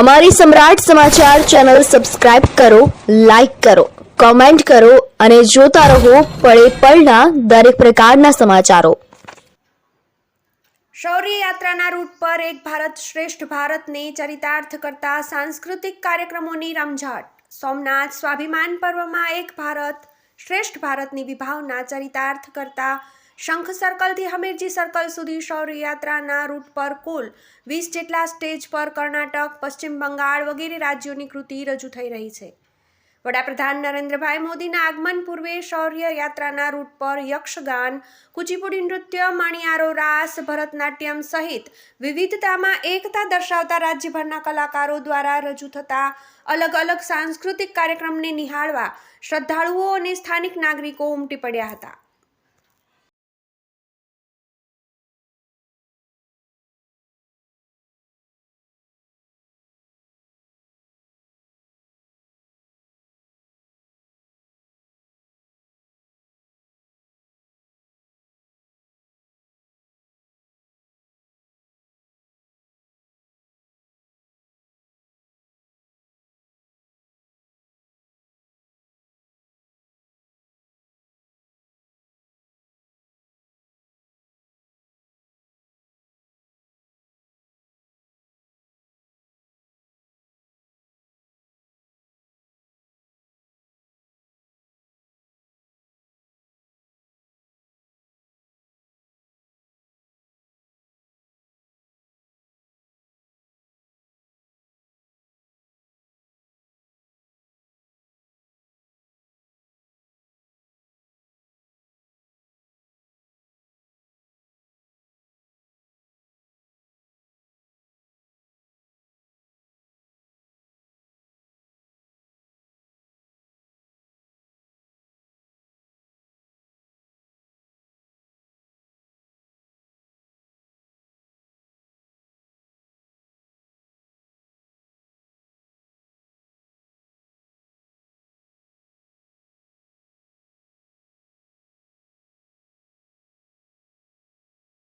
અમારી Samrat Samachar channel subscribe કરો, like કરો, કોમેન્ટ કરો અને જોતા રહો પળે પળના દરેક પ્રકારના સમાચારો. શૌર્ય યાત્રાના રૂટ પર એક ભારત શ્રેષ્ઠ ભારતને ચરિતાર્થ કરતા સાંસ્કૃતિક કાર્યક્રમોની રમઝાટ. સોમનાથ સ્વાભિમાન પર્વમાં એક ભારત શ્રેષ્ઠ ભારતની વિભાવના ચરિતાર્થ કરતા શંખ સર્કલથી હમીરજી સર્કલ સુધી શૌર્ય યાત્રાના રૂટ પર કુલ વીસ જેટલા સ્ટેજ પર કર્ણાટક, પશ્ચિમ બંગાળ વગેરે રાજ્યોની કૃતિ રજૂ થઈ રહી છે. વડાપ્રધાન નરેન્દ્રભાઈ મોદીના આગમન પૂર્વે શૌર્ય યાત્રાના રૂટ પર યક્ષગાન, કુચીપુડી નૃત્ય, મણિયારો રાસ, ભરતનાટ્યમ સહિત વિવિધતામાં એકતા દર્શાવતા રાજ્યભરના કલાકારો દ્વારા રજૂ થતા અલગ અલગ સાંસ્કૃતિક કાર્યક્રમને નિહાળવા શ્રદ્ધાળુઓ અને સ્થાનિક નાગરિકો ઉમટી પડ્યા હતા.